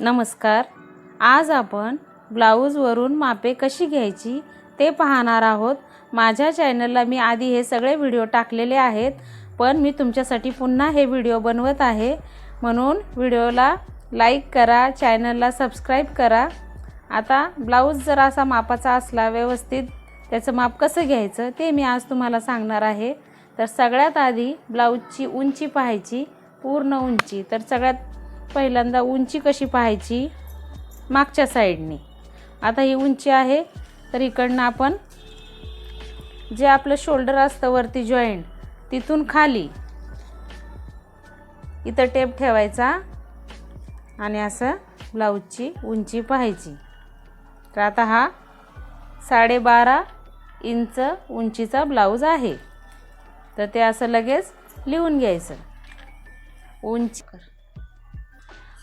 नमस्कार. आज आपण ब्लाऊजवरून मापे कशी घ्यायची ते पाहणार आहोत. माझ्या चॅनलला मी आधी हे सगळे व्हिडिओ टाकलेले आहेत पण मी तुमच्यासाठी पुन्हा हे व्हिडिओ बनवत आहे. म्हणून व्हिडिओला लाईक करा चॅनलला सबस्क्राईब करा. आता ब्लाऊज जर असा मापाचा असला व्यवस्थित त्याचं माप कसं घ्यायचं ते मी आज तुम्हाला सांगणार आहे. तर सगळ्यात आधी ब्लाऊजची उंची पाहायची पूर्ण उंची. तर सगळ्यात पहिल्यांदा उंची कशी पाहायची? मागच्या साईडने. आता ही उंची आहे तर इकडनं आपण जे आपलं शोल्डर असतं वरती जॉईंट तिथून खाली. इथं टेप ठेवायचा आणि असं ब्लाऊजची उंची पाहायची. तर आता हा साडेबारा इंच उंचीचा ब्लाऊज आहे. तर ते असं लगेच लिहून घ्यायचं. उंची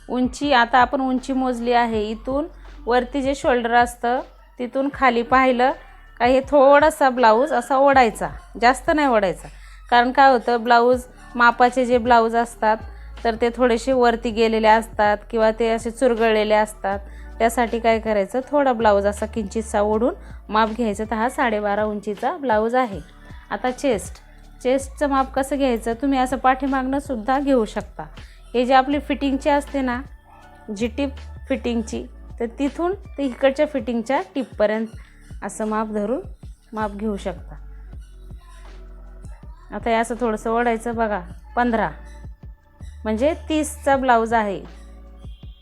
उंची आता आपण उंची मोजली आहे इथून. वरती जे शोल्डर असतं तिथून खाली पाहिलं का हे थोडासा ब्लाऊज असा ओढायचा. जास्त नाही ओढायचा. कारण काय होतं ब्लाऊज मापाचे जे ब्लाऊज असतात तर ते थोडेसे वरती गेलेले असतात किंवा ते असे चुरगळलेले असतात. त्यासाठी काय करायचं थोडा ब्लाऊज असा किंचितसा ओढून माप घ्यायचं. तर हा साडेबारा उंचीचा ब्लाऊज आहे. आता चेस्ट चेस्टचं माप कसं घ्यायचं तुम्ही असं पाठीमागनं सुद्धा घेऊ शकता. हे जे आपली फिटिंगची असते ना जी टीप फिटिंगची तर तिथून ते इकडच्या फिटिंगच्या टिपपर्यंत असं माप धरून माप घेऊ शकता. आता हे असं थोडंसं ओढायचं बघा पंधरा. म्हणजे तीसचा ब्लाऊज आहे.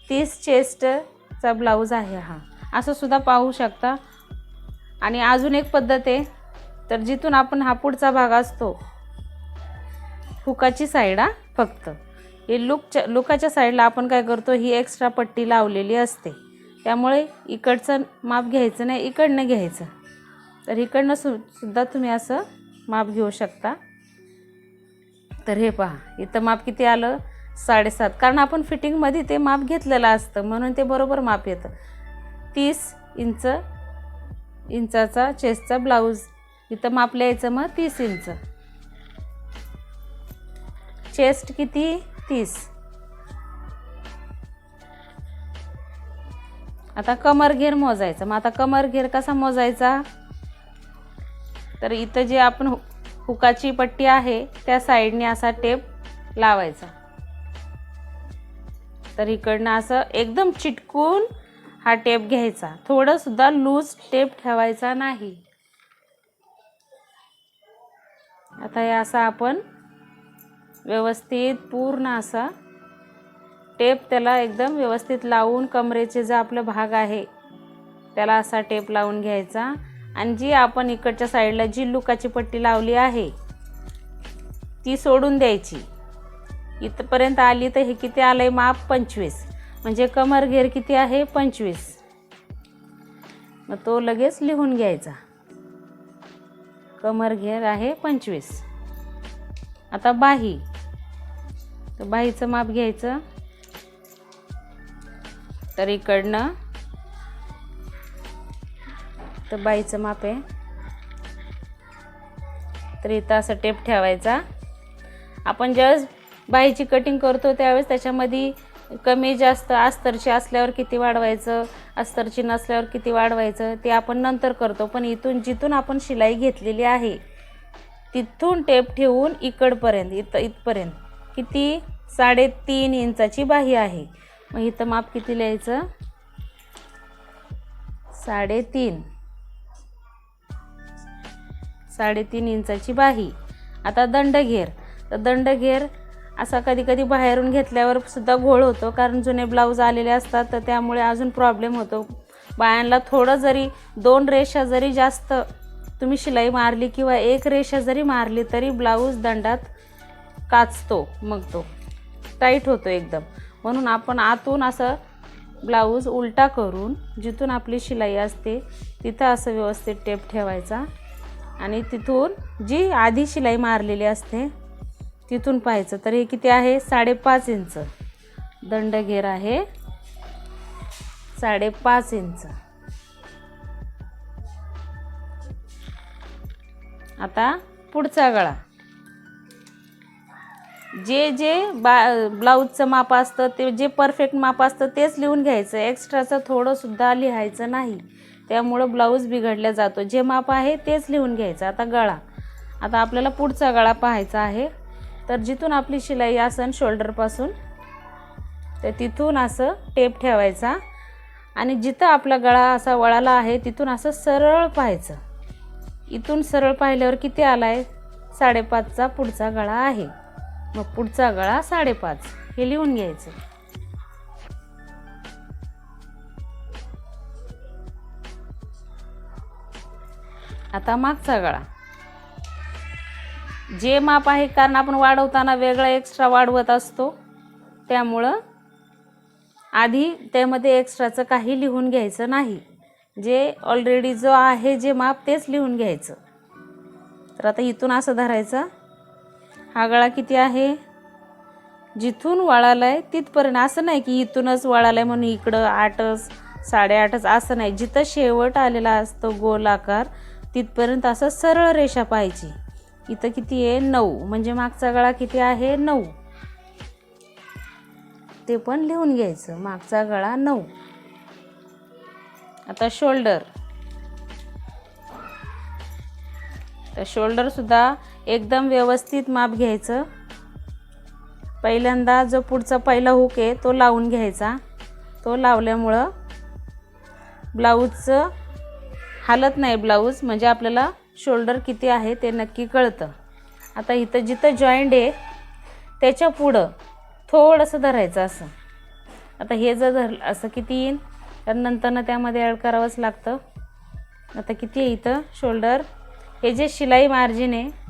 तीस चेस्टचा ब्लाऊज आहे हा. असं सुद्धा पाहू शकता. आणि अजून एक पद्धत आहे तर जिथून आपण हा पुढचा भाग असतो हुकाची साईड हा फक्त. हे लुकच्या लुकाच्या साईडला आपण काय करतो ही एक्स्ट्रा पट्टी लावलेली असते. त्यामुळे इकडचं माप घ्यायचं नाही इकडनं घ्यायचं. तर इकडनं सु सुद्धा तुम्ही असं माप घेऊ शकता. तर हे पहा इथं माप किती आलं? साडेसात. कारण आपण फिटिंगमध्ये ते माप घेतलेलं असतं म्हणून ते बरोबर माप येतं. तीस इंच इंचाचा चेस्टचा ब्लाऊज इथं माप लिहायचं मग तीस इंच. चेस्ट किती? तीस. आता कमर घेर मोजायचं. मग आता कमर घेर कसा मोजायचा? तर इथं जे आपण हु हुकाची पट्टी आहे त्या साईडने असा टेप लावायचा. तर इकडनं असं एकदम चिटकून हा टेप घ्यायचा. थोडंसुद्धा लूज टेप ठेवायचा नाही. आता हे असं आपण व्यवस्थित पूर्ण असा. टेप त्याला एकदम व्यवस्थित लावून कमरेचे जो आपला भाग आहे त्याला असा टेप लावून घ्यायचा. आणि जी आपण इकडच्या साईडला जी लुकाची पट्टी लावली आहे ती सोडून द्यायची. इथपर्यंत आली तर हे किती आलं आहे माप? पंचवीस. म्हणजे कमर घेर किती आहे? पंचवीस. मग तो लगेच लिहून घ्यायचा. कमर घेर आहे पंचवीस. आता बाही. तर बाहीचं माप घ्यायचं. तर इकडनं. तर बाईचं माप आहे. तर इथं असं टेप ठेवायचा. आपण ज्यावेळेस बाईची कटिंग करतो त्यावेळेस त्याच्यामध्ये कमी जास्त अस्तरची असल्यावर किती वाढवायचं अस्तरची नसल्यावर किती वाढवायचं ते आपण नंतर करतो. पण इथून जिथून आपण शिलाई घेतलेली आहे तिथून टेप ठेवून इकडपर्यंत इथं इथपर्यंत. किती? साडेतीन इंचाची बाही आहे. मग इथं माप किती लिहायचं? साडेतीन. साडेतीन इंचाची बाही. आता दंडघेर तर दंडघेर असा कधी कधी बाहेरून घेतल्यावर सुद्धा घोळ होतो कारण जुने ब्लाऊज आलेले असतात तर त्यामुळे अजून प्रॉब्लेम होतो. बायांना थोडं जरी दोन रेषा जरी जास्त तुम्ही शिलाई मारली किंवा एक रेषा जरी मारली तरी ब्लाऊज दंडात काचतो मग तो टाईट होतो एकदम. म्हणून आपण आतून असं ब्लाऊज उलटा करून जिथून आपली शिलाई असते तिथं असं व्यवस्थित टेप ठेवायचा. आणि तिथून जी आधी शिलाई मारलेली असते तिथून पाहायचं. तर हे किती आहे? साडेपाच इंच. दंडघेर आहे साडेपाच इंच. आता पुढचा गळा. जे जे बा ब्लाऊजचं माप असतं ते जे परफेक्ट माप असतं तेच लिहून घ्यायचं. एक्स्ट्राचं थोडंसुद्धा लिहायचं नाही. त्यामुळं ब्लाऊज बिघडला जातो. जे माप आहे तेच लिहून घ्यायचं. आता गळा. आता आपल्याला पुढचा गळा पाहायचा आहे. तर जिथून आपली शिलाई असन शोल्डरपासून तर तिथून असं टेप ठेवायचा. आणि जिथं आपला गळा असा वळाला आहे तिथून असं सरळ पाहायचं. इथून सरळ पाहिल्यावर किती आला आहे साडेपाचचा पुढचा गळा आहे. मग पुढचा गळा साडेपाच. हे लिहून घ्यायचं. आता मागचा गळा. जे माप आहे कारण आपण वाढवताना वेगळा एक्स्ट्रा वाढवत असतो त्यामुळं आधी त्यामध्ये एक्स्ट्राचं काही लिहून घ्यायचं नाही. जे ऑलरेडी जो आहे जे माप तेच लिहून घ्यायचं. तर आता इथून असं धरायचं. हा गळा किती आहे? जिथून वळाला आहे तिथपर्यंत. असं नाही की इथूनच वाळाला आहे म्हणून इकडं आठच साडेआठच असं नाही. जिथं शेवट आलेला असतो गोल आकार तिथपर्यंत असं सरळ रेषा पाहिजे इथं किती आहे? नऊ. म्हणजे मागचा गळा किती आहे? नऊ. ते पण लिहून घ्यायचं. मागचा गळा नऊ. आता शोल्डर. तर शोल्डरसुद्धा एकदम व्यवस्थित माप घ्यायचं. पहिल्यांदा जो पुढचा पहिला हुक आहे तो लावून घ्यायचा. तो लावल्यामुळं ब्लाऊजचं हालत नाही ब्लाऊज म्हणजे आपल्याला शोल्डर किती आहे ते नक्की कळतं. आता इथं जिथं जॉईंट आहे त्याच्या पुढं थोडंसं धरायचं असं. आता हे जर धरलं असं किती येईल तर नंतरनं त्यामध्ये ॲड करावंच लागतं. आता किती आहे इथं? शोल्डर हे जे शिलाई मार्जिन आहे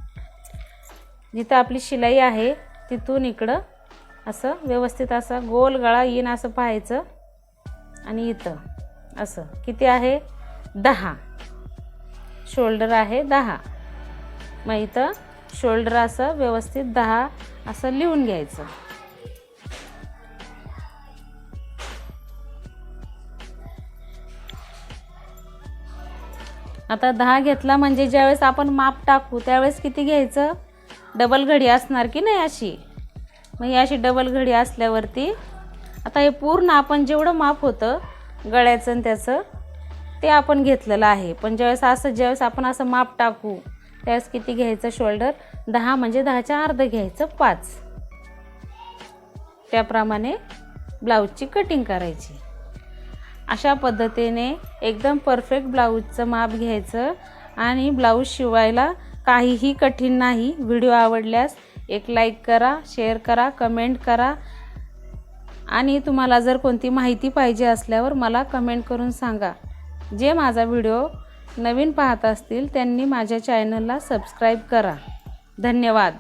जिथं आपली शिलाई आहे तिथून इकडं असं व्यवस्थित असं गोल गळा येईन असं पाहायचं. आणि इथं असं. किती आहे? दहा. शोल्डर आहे दहा. मग इथं शोल्डर असं व्यवस्थित दहा असं लिहून घ्यायचं. आता दहा घेतला म्हणजे ज्यावेळेस आपण माप टाकू त्यावेळेस किती घ्यायचं? डबल घडी असणार की नाही अशी? मग ही अशी डबल घडी असल्यावरती आता हे पूर्ण आपण जेवढं माप होतं गळ्याचं आणि त्याचं ते आपण घेतलेलं आहे. पण ज्यावेळेस असं ज्यावेळेस आपण असं माप टाकू त्यावेळेस किती घ्यायचं शोल्डर? दहा म्हणजे दहाच्या अर्ध घ्यायचं पाच. त्याप्रमाणे ब्लाऊजची कटिंग करायची. अशा पद्धतीने एकदम परफेक्ट ब्लाऊजचं माप घ्यायचं आणि ब्लाऊज शिवायला काहीही कठीण नाही. व्हिडिओ आवडल्यास एक लाईक करा शेअर करा कमेंट करा. आणि तुम्हाला जर कोणती माहिती पाहिजे असल्यावर मला कमेंट करून सांगा. जे माझा व्हिडिओ नवीन पाहत असतील त्यांनी माझ्या चॅनलला सबस्क्राईब करा. धन्यवाद.